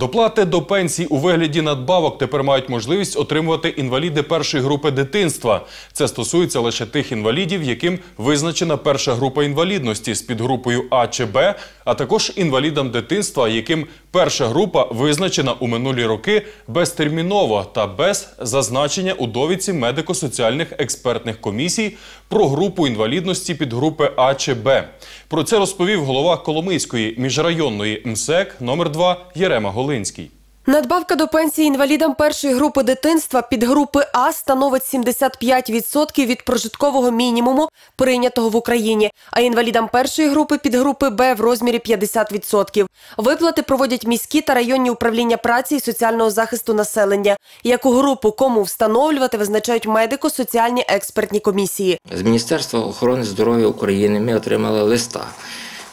Доплати до пенсій у вигляді надбавок тепер мають можливість отримувати інваліди першої групи дитинства. Це стосується лише тих інвалідів, яким визначена перша група інвалідності з підгрупою А чи Б, а також інвалідам дитинства, яким перша група визначена у минулі роки безтерміново та без зазначення у довідці медико-соціальних експертних комісій про групу інвалідності підгрупи А чи Б. Про це розповів голова Коломийської міжрайонної МСЕК номер 2 Єрема Голинський. Надбавка до пенсії інвалідам першої групи дитинства під групи А становить 75% від прожиткового мінімуму, прийнятого в Україні, а інвалідам першої групи під групи Б в розмірі 50%. Виплати проводять міські та районні управління праці і соціального захисту населення. Яку групу кому встановлювати визначають медико-соціальні експертні комісії. З Міністерства охорони здоров'я України ми отримали листа,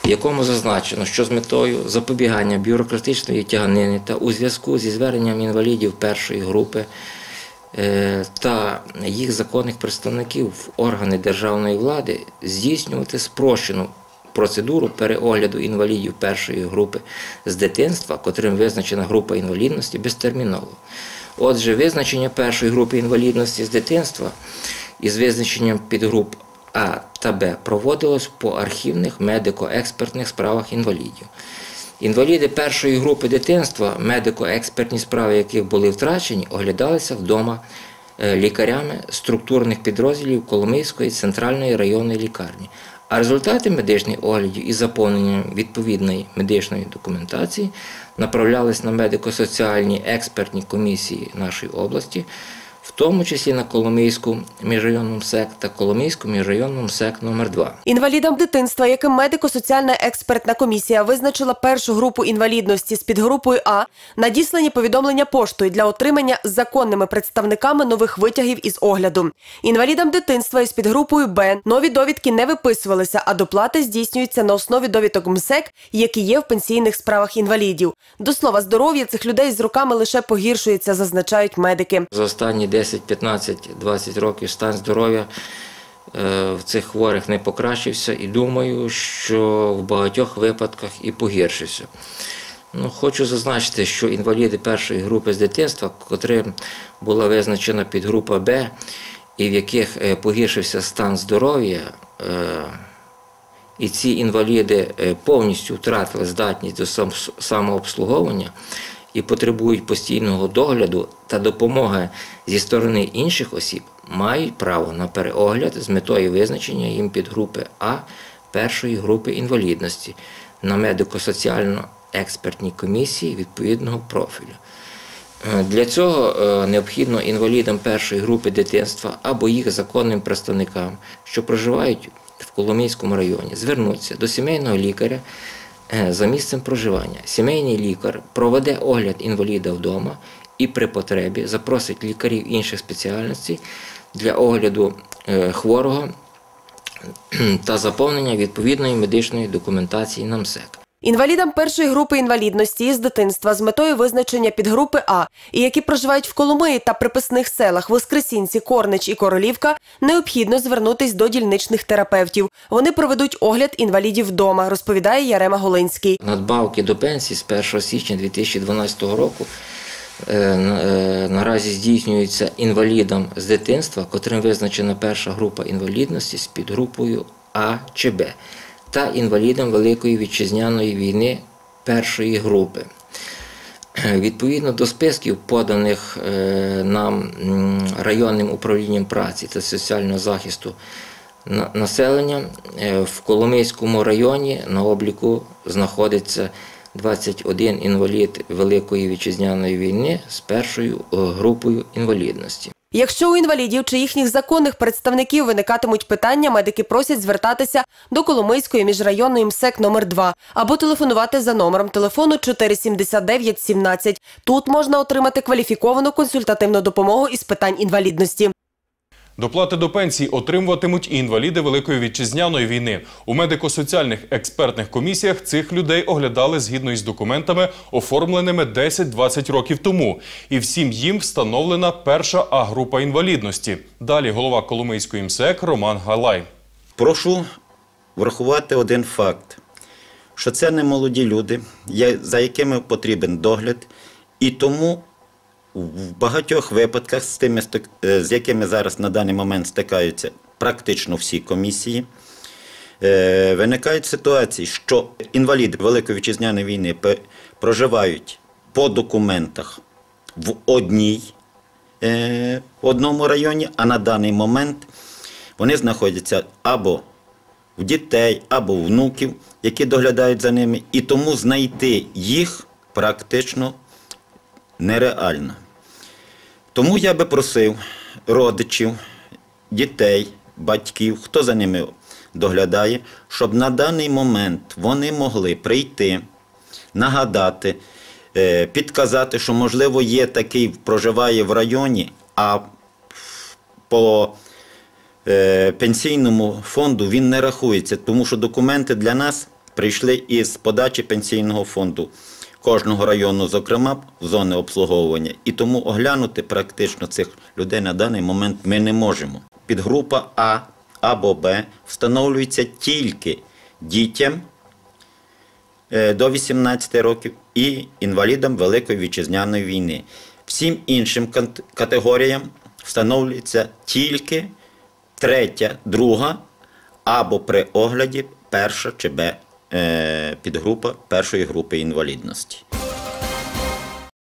в якому зазначено, що з метою запобігання бюрократичної тяганини та у зв'язку зі зверненням інвалідів першої групи е, та їх законних представників в органи державної влади здійснювати спрощену процедуру переогляду інвалідів першої групи з дитинства, котрим визначена група інвалідності безтерміново. Отже, визначення першої групи інвалідності з дитинства із визначенням підгруп А та Б проводилось по архівних медико-експертних справах інвалідів. Інваліди першої групи дитинства, медико-експертні справи яких були втрачені, оглядалися вдома е, лікарями структурних підрозділів Коломийської центральної районної лікарні. А результати медичних оглядів із заповненням відповідної медичної документації направлялись на медико-соціальні експертні комісії нашої області, в тому числі на Коломийську міжрайонну МСЕК та Коломийську міжрайонну МСЕК номер 2 Інвалідам дитинства, яким медико-соціальна експертна комісія визначила першу групу інвалідності з підгрупою А, надіслані повідомлення поштою для отримання законними представниками нових витягів із огляду. Інвалідам дитинства із підгрупою Б нові довідки не виписувалися, а доплати здійснюються на основі довідок МСЕК, які є в пенсійних справах інвалідів. До слова, здоров'я цих людей з роками лише погіршується, зазначають медики. За останні 10, 15, 20 років стан здоров'я е, в цих хворих не покращився і думаю, що в багатьох випадках і погіршився. Ну, хочу зазначити, що інваліди першої групи з дитинства, котрим була визначена підгрупа Б, і в яких е, погіршився стан здоров'я, е, і ці інваліди е, повністю втратили здатність до самообслуговування і потребують постійного догляду та допомоги зі сторони інших осіб, мають право на переогляд з метою визначення їм підгрупи А першої групи інвалідності на медико-соціально експертній комісії відповідного профілю. Е, Для цього е, необхідно інвалідам першої групи дитинства або їх законним представникам, що проживають в Коломийському районі, звернуться до сімейного лікаря е, за місцем проживання. Сімейний лікар проведе огляд інваліда вдома і при потребі запросить лікарів інших спеціальностей для огляду е, хворого та заповнення відповідної медичної документації на МСЕК. Інвалідам першої групи інвалідності із дитинства з метою визначення підгрупи А, і які проживають в Коломиї та приписних селах Воскресінці, Корнич і Королівка, необхідно звернутись до дільничних терапевтів. Вони проведуть огляд інвалідів вдома, розповідає Ярема Голинський. надбавки до пенсії з 1 січня 2012 року е, е, наразі здійснюються інвалідам з дитинства, котрим визначена перша група інвалідності з підгрупою А чи Б, та інвалідам Великої вітчизняної війни першої групи. Відповідно до списків, поданих е, нам районним управлінням праці та соціального захисту населення, е, в Коломийському районі на обліку знаходиться 21 інвалід Великої вітчизняної війни з першою е, групою інвалідності. Якщо у інвалідів чи їхніх законних представників виникатимуть питання, медики просять звертатися до Коломийської міжрайонної МСЕК номер 2 або телефонувати за номером телефону 479 17. Тут можна отримати кваліфіковану консультативну допомогу із питань інвалідності. Доплати до пенсій отримуватимуть і інваліди Великої вітчизняної війни. У медико-соціальних експертних комісіях цих людей оглядали згідно із документами, оформленими 10-20 років тому. І всім їм встановлена перша А-група інвалідності. Далі голова Коломийської МСЕК Роман Галай. Прошу врахувати один факт. що це не молоді люди, за якими потрібен догляд, і тому в багатьох випадках, з тими, е, з якими зараз на даний момент стикаються практично всі комісії, е, виникають ситуації, що інваліди Великої вітчизняної війни проживають по документах в одній, е, в одному районі, а на даний момент вони знаходяться або в дітей, або внуків, які доглядають за ними, і тому знайти їх практично нереально. Тому я би просив родичів, дітей, батьків, хто за ними доглядає, щоб на даний момент вони могли прийти, нагадати, е, підказати, що, можливо, є такий, проживає в районі, а по е, пенсійному фонду він не рахується, тому що документи для нас прийшли із подачі пенсійного фонду кожного району, зокрема зони обслуговування. І тому оглянути практично цих людей на даний момент ми не можемо. Підгрупа А або Б встановлюється тільки дітям е, до 18 років і інвалідам Великої вітчизняної війни. Всім іншим категоріям встановлюється тільки третя, друга або при огляді перша чи Б підгрупа першої групи інвалідності.